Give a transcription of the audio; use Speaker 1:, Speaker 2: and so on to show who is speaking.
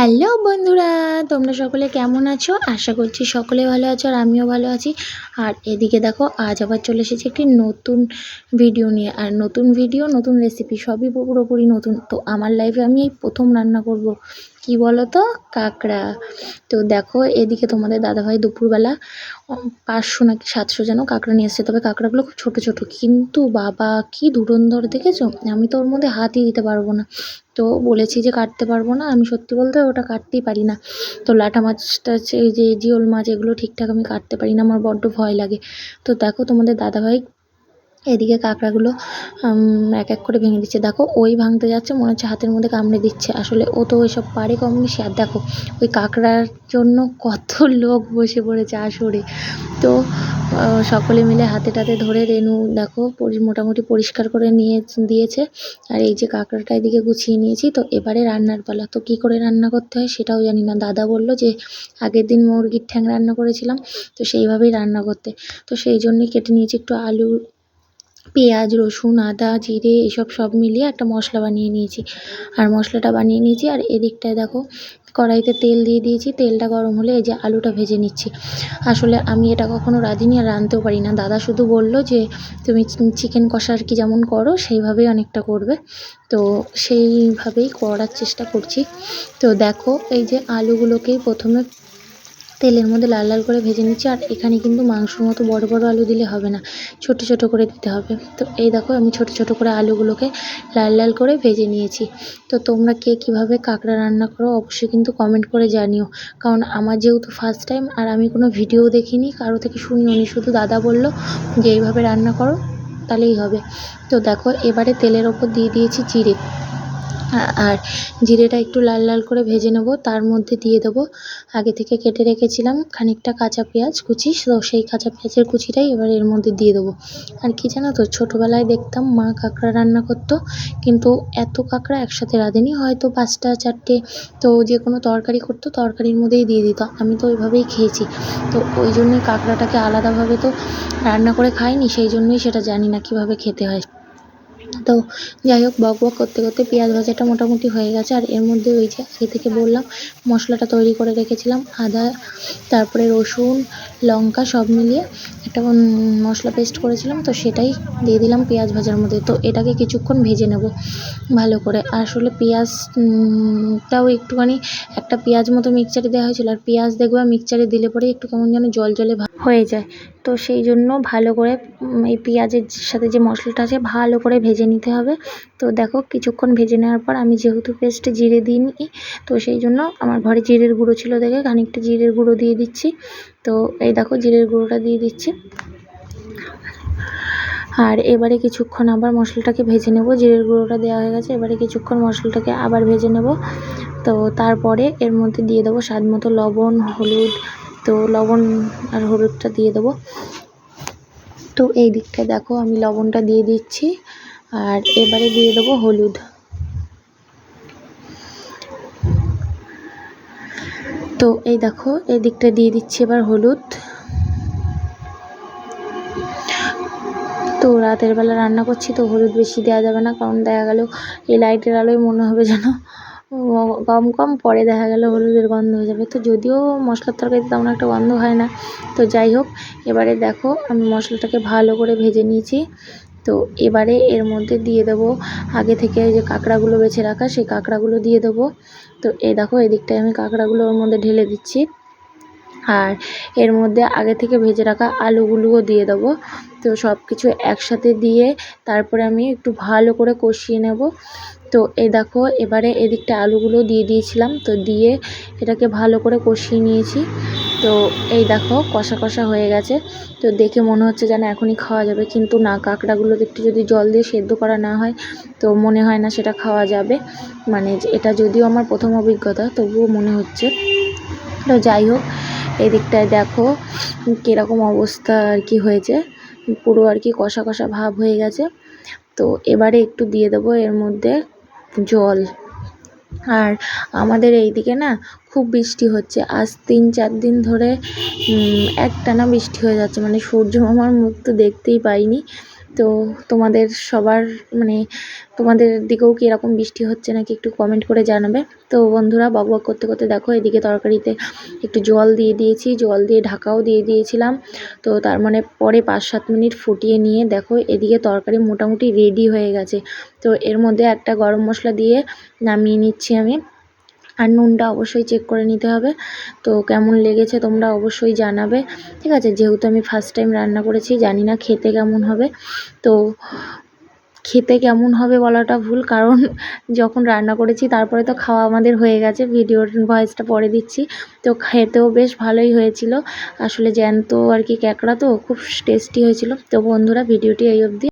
Speaker 1: Hello বন্ধুরা, তোমরা সকলে কেমন আছো? আশা করছি সকলে ভালো আছো আর আমিও ভালো আছি। আর এদিকে দেখো, আজ আবার চলে এসেছি একটি নতুন ভিডিও নিয়ে। আর নতুন ভিডিও নতুন রেসিপি সবই পুরোপুরি নতুন। তো আমার লাইফে আমি এই প্রথম রান্না করব। কি বলো তো কাঁকড়া। তো দেখো, এদিকে তোমাদের দাদাভাই দুপুরবেলা পাঁচশো নাকি সাতশো যেন কাঁকড়া নিয়ে এসেছে। তবে কাঁকড়াগুলো খুব ছোটো ছোটো। কিন্তু বাবা, কি ধুরন্ধর দেখেছ? আমি তো ওর মধ্যে হাতই দিতে পারব না। তো বলেছি যে কাটতে পারব না। আমি সত্যি বলতে ওটা কাটতেই পারি না। তো লাটা মাছটা যে জিওল মাছ, এগুলো ঠিকঠাক আমি কাটতে পারি না। আমার বড্ড ভয় লাগে। তো দেখো তোমাদের দাদাভাই এদিকে কাঁকড়াগুলো এক এক করে ভেঙে দিচ্ছে। দেখো, ওই ভাঙতে যাচ্ছে, মনে হচ্ছে হাতের মধ্যে কামড়ে দিচ্ছে। আসলে ও তো ওইসব পারে কম বেশি আর দেখো, ওই কাঁকড়ার জন্য কত লোক বসে পড়েছে আসরে। তো সকলে মিলে হাতে টাতে ধরে রেনু, দেখো মোটামুটি পরিষ্কার করে নিয়ে দিয়েছে। আর এই যে কাঁকড়াটা এদিকে গুছিয়ে নিয়েছি, তো এবারে রান্নার পালা। তো কী করে রান্না করতে হয় সেটাও জানি না। দাদা বলল যে, আগের দিন মুরগির ঠ্যাং রান্না করেছিলাম, তো সেইভাবেই রান্না করতে। তো সেই জন্যই কেটে নিয়েছি একটু আলু পেঁয়াজ, রসুন, আদা, জিরে এসব সব মিলিয়ে একটা মশলা বানিয়ে নিয়েছি। আর মশলাটা বানিয়ে নিয়েছি আর এদিকটায় দেখো কড়াইতে তেল দিয়ে দিয়েছি। তেলটা গরম হলে এই যে আলুটা ভেজে নিচ্ছি। আসলে আমি এটা কখনো রাঁধিনি আর রাঁধতেও পারি না। দাদা শুধু বলল যে, তুমি চিকেন কষা আর কি যেমন করো, সেইভাবেই অনেকটা করবে। তো সেইভাবেই করার চেষ্টা করছি। তো দেখো এই যে আলুগুলোকেই প্রথমে তেলের মধ্যে লাল লাল করে ভেজে নিচ্ছি, আর এখানে কিন্তু মাংসর মতো বড় বড় আলু দিলে হবে না, ছোট ছোট করে দিতে হবে। তো এই দেখো আমি ছোট ছোট করে আলুগুলোকে লাল লাল করে ভেজে নিয়েছি। তো তোমরা কে কীভাবে কাঁকড়া রান্না করো অবশ্যই কিন্তু কমেন্ট করে জানিও, কারণ আমার যেহেতু ফার্স্ট টাইম আর আমি কোনো ভিডিও দেখিনি, কারও থেকে শুনিও নি শুধু দাদা বলল যে এইভাবে রান্না করো, তাহলেই হবে। তো দেখো এবারে তেলের ওপর দিয়ে দিয়েছি জিরে আর জিরেটা একটু লাল লাল করে ভেজে নেব, তার মধ্যে দিয়ে দেবো। আগে থেকে কেটে রেখেছিলাম খানিকটা কাঁচা পেঁয়াজ কুচি, তো সেই কাঁচা পেঁয়াজের কুচিটাই এবার এর মধ্যে দিয়ে দেবো। আর কি জানো তো, ছোটোবেলায় দেখতাম মা কাঁকড়া রান্না করতো, কিন্তু এত কাঁকড়া একসাথে রাঁধেনি, হয়তো পাঁচটা, চারটে, তো যে কোনো তরকারি করতো তরকারির মধ্যেই দিয়ে দিত। আমি তো ওইভাবেই খেয়েছি। তো ওই জন্যই কাঁকড়াটাকে আলাদাভাবে তো রান্না করে খাইনি, সেই জন্যই সেটা জানি না কীভাবে খেতে হয়। তো যাই হোক, বক বক করতে করতে পেঁয়াজ ভাজাটা মোটামুটি হয়ে গেছে। আর এর মধ্যে ওই যে আগে থেকে বললাম, মশলাটা তৈরি করে রেখেছিলাম, আদা, তারপরে রসুন, লঙ্কা সব মিলিয়ে একটা মশলা পেস্ট করেছিলাম, তো সেটাই দিয়ে দিলাম পেঁয়াজ ভাজার মধ্যে। তো এটাকে কিছুক্ষণ ভেজে নেব ভালো করে। আসলে পেঁয়াজটাও একটুখানি একটা পেঁয়াজ মতো মিক্সচারে দেওয়া হয়েছিল। আর পেঁয়াজ দেখবে মিক্সচারে দিলে পরে একটু কেমন যেন জল জলে ভাব হয়ে যায়। তো সেই জন্য ভালো করে এই পেঁয়াজের সাথে যে মশলাটা আছে, ভালো করে ভেজে নিতে হবে। তো দেখো, কিছুক্ষণ ভেজে নেওয়ার পর আমি যেহেতু পেস্টে জিরে দিইনি, তো সেই জন্য আমার ঘরে জিরের গুঁড়ো ছিল দেখে খানিকটা জিরের গুঁড়ো দিয়ে দিচ্ছি। তো এই দেখো, জিরের গুঁড়োটা দিয়ে দিচ্ছি। আর এবারে কিছুক্ষণ আবার মশলাটাকে ভেজে নেব। জিরের গুঁড়োটা দেওয়া হয়ে গেছে, এবারে কিছুক্ষণ মশলাটাকে আবার ভেজে নেব। তো তারপরে এর মধ্যে দিয়ে দেবো স্বাদ মতো লবণ, হলুদ তো লবণ আর হলুদটা দিয়ে দেবো। তো এই দিকটায় দেখো, আমি লবণটা দিয়ে দিচ্ছি। আর এবারে দিয়ে দেবো হলুদ। তো এই দেখো, এই দিকটা দিয়ে দিচ্ছি এবার হলুদ। তো রাতের বেলা রান্না করছি, তো হলুদ বেশি দেওয়া যাবে না, কারণ দেখা গেল এই লাইটের আলোয় মনে হবে যেন কম কম, পরে দেখা গেল হলুদের গন্ধ হয়ে যাবে। তো যদিও মশলার তরকারিতে তেমন একটা গন্ধ হয় না, তো যাই হোক, এবারে দেখো আমি মশলাটাকে ভালো করে ভেজে নিয়েছি। তো এবারে এর মধ্যে দিয়ে দেবো আগে থেকে যে কাঁকড়াগুলো বেছে রাখা, সেই কাঁকড়াগুলো দিয়ে দেবো। তো এই দেখো, এদিকটায় আমি কাঁকড়াগুলো ওর মধ্যে ঢেলে দিচ্ছি। আর এর মধ্যে আগে থেকে ভেজে রাখা আলুগুলোও দিয়ে দেবো। তো সব কিছু একসাথে দিয়ে তারপরে আমি একটু ভালো করে কষিয়ে নেব। তো এই দেখো, এবারে এদিকটা আলুগুলো দিয়ে দিয়েছিলাম। তো দিয়ে এটাকে ভালো করে কষিয়ে নিয়েছি। তো এই দেখো, কষা কষা হয়ে গেছে। তো দেখে মনে হচ্ছে যেন এখনই খাওয়া যাবে। কিন্তু না, কাঁকড়াগুলোতে একটু যদি জল দিয়ে সেদ্ধ করা না হয়, তো মনে হয় না সেটা খাওয়া যাবে। মানে এটা যদিও আমার প্রথম অভিজ্ঞতা, তবুও মনে হচ্ছে। তো যাই হোক, এদিকটায় দেখো কীরকম অবস্থা আর কি হয়েছে। পুরো আর কি কষা কষা ভাব হয়ে গেছে। তো এবারে একটু দিয়ে দেবো এর মধ্যে জল। আর আমাদের এইদিকে না খুব বৃষ্টি হচ্ছে। আজ তিন চার দিন ধরে একটানা বৃষ্টি হয়ে যাচ্ছে। মানে সূর্য মামার মুখ তো দেখতেই পাইনি। তো তোমাদের সবার মানে তোমাদের দিকেও কি এরকম বৃষ্টি হচ্ছে নাকি একটু কমেন্ট করে জানাবে। তো বন্ধুরা, বক বক করতে করতে দেখো, এদিকে তরকারিতে একটু জল দিয়ে দিয়েছি, জল দিয়ে ঢাকাও দিয়ে দিয়েছিলাম। তো তার মানে পরে পাঁচ সাত মিনিট ফুটিয়ে নিয়ে দেখো, এদিকে তরকারি মোটামুটি রেডি হয়ে গেছে। তো এর মধ্যে একটা গরম মশলা দিয়ে নামিয়ে নিচ্ছি আমি। আর নুনটা অবশ্যই চেক করে নিতে হবে। তো কেমন লেগেছে তোমরা অবশ্যই জানাবে। ঠিক আছে, যেহেতু আমি ফার্স্ট টাইম রান্না করেছি, জানি না খেতে কেমন হবে। তো খেতে কেমন হবে বলাটা ভুল, কারণ যখন রান্না করেছি, তারপরে তো খাওয়া আমাদের হয়ে গেছে, ভিডিওর ভয়েসটা পরে দিচ্ছি। তো খেতেও বেশ ভালোই হয়েছিল। আসলে জ্যান্ত আর কি ক্যাকড়া তো, খুব টেস্টি হয়েছিল। তো বন্ধুরা, ভিডিওটি এই অবধি।